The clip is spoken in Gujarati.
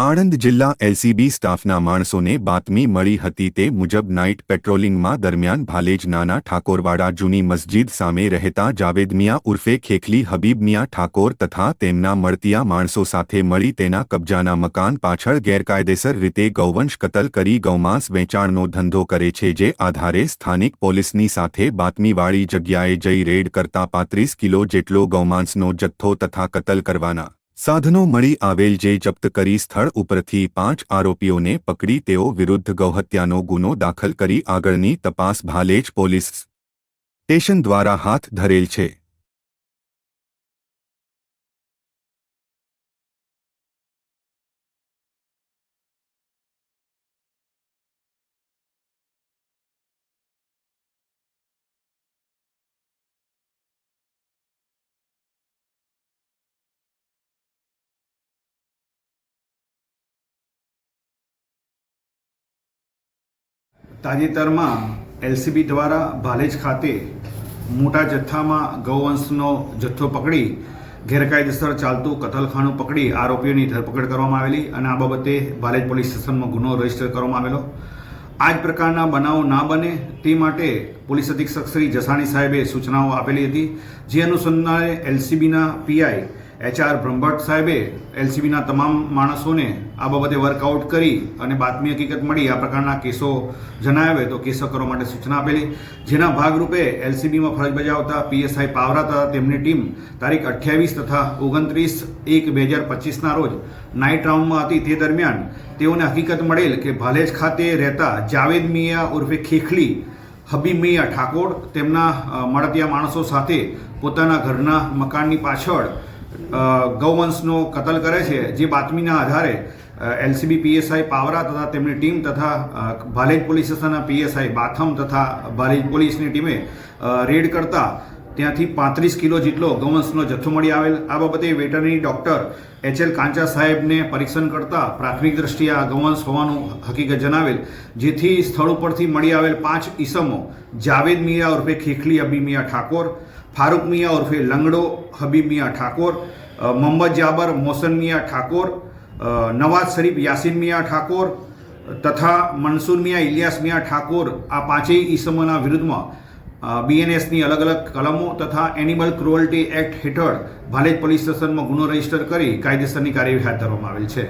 આણંદ જિલ્લા એલસીબી સ્ટાફના માણસોને બાતમી મળી હતી તે મુજબ નાઇટ પેટ્રોલિંગમાં દરમિયાન ભાલેજ નાના ઠાકોરવાડા જૂની મસ્જિદ સામે રહેતા જાવેદ મિયા ઉર્ફે ખેખલી હબીબ મિયા ઠાકોર તથા તેમના મળતિયા માણસો સાથે મળી તેના કબજાના મકાન પાછળ ગેરકાયદેસર રીતે ગૌવંશ કતલ કરી ગૌમાંસ વેચાણનો ધંધો કરે છે જે આધારે સ્થાનિક પોલીસની સાથે બાતમીવાળી જગ્યાએ જઈ રેડ કરતા પાંત્રીસ કિલો જેટલો ગૌમાંસનો જથ્થો તથા કતલ કરવાના સાધનો મળી આવેલ જે જપ્ત કરી સ્થળ ઉપરથી પાંચ આરોપીઓને પકડી તેઓ વિરુદ્ધ ગૌહત્યાનો ગુનો દાખલ કરી આગળની તપાસ ભાલેજ પોલીસ સ્ટેશન દ્વારા હાથ ધરેલ છે. તાજેતરમાં એલસીબી દ્વારા ભાલેજ ખાતે મોટા જથ્થામાં ગૌવંશનો જથ્થો પકડી, ગેરકાયદેસર ચાલતું કતલખાનું પકડી આરોપીઓની ધરપકડ કરવામાં આવેલી અને આ બાબતે ભાલેજ પોલીસ સ્ટેશનમાં ગુનો રજિસ્ટર કરવામાં આવેલો. આ જ પ્રકારના બનાવો ના બને તે માટે પોલીસ અધિક્ષક શ્રી જસાણી સાહેબે સૂચનાઓ આપેલી હતી. જે અનુસંધાને એલસીબીના પીઆઈ એચઆર બ્રહ્મભટ્ટ સાહેબે એલસીબીના તમામ માણસોને આ બાબતે વર્કઆઉટ કરી અને બાતમી હકીકત મળી આ પ્રકારના કેસો જણાવે તો કેસો કરવા માટે સૂચના આપેલી. જેના ભાગરૂપે એલસીબીમાં ફરજ બજાવતા પીએસઆઈ પાવરા તથા તેમની ટીમ તારીખ અઠ્યાવીસ તથા ઓગણત્રીસ એક બે હજાર પચીસના રોજ નાઇટ રાઉન્ડમાં હતી. તે દરમિયાન તેઓને હકીકત મળેલ કે ભાલેજ ખાતે રહેતા જાવેદ મિયા ઉર્ફે ખેખલી, હબીબ મિયા ઠાકોર તેમના મળતિયા માણસો સાથે પોતાના ઘરના મકાનની પાછળ ગૌવંશનો કતલ કરે છે, જે બાતમીના આધારે એલસીબી, પીએસઆઈ, પાવરા તથા તેમની ટીમ તથા ભાલેજ પોલીસ સ્ટેશનના પીએસઆઈ, બાથમ તથા ભાલેજ પોલીસની ટીમે રેડ કરતા ત્યાંથી પાંત્રીસ કિલો જેટલો ગૌવંશનો જથ્થો મળી આવેલ. આ બાબતે veterinary doctor H L Kancha સાહેબને પરીક્ષણ કરતા પ્રાથમિક દ્રષ્ટિએ આ ગૌવંશ હોવાનું હકીકત જણાવેલ, જેથી સ્થળ ઉપરથી મળી આવેલ પાંચ ઈસમો જાવેદ મિયા ઉર્ફે ખેખલી હબી મિયા ઠાકોર, ફારૂક મિયા ઉર્ફે લંગડો હબીબ મિયા ઠાકોર મોહમ્મદ જાબર મોસન મિયા ઠાકોર નવાઝ શરીફ યાસીન મિયા ઠાકોર, તથા મનસુર મિયા ઇલિયાસ મિયા ઠાકોર આ પાંચેય ઈસમોના વિરુદ્ધમાં બીએનએસની અલગ અલગ કલમો તથા એનિમલ ક્રુઅલ્ટી એક્ટ હેઠળ ભાલેજ પોલીસ સ્ટેશનમાં ગુનો રજિસ્ટર કરી કાયદેસરની કાર્યવાહી હાથ ધરવામાં આવેલ છે.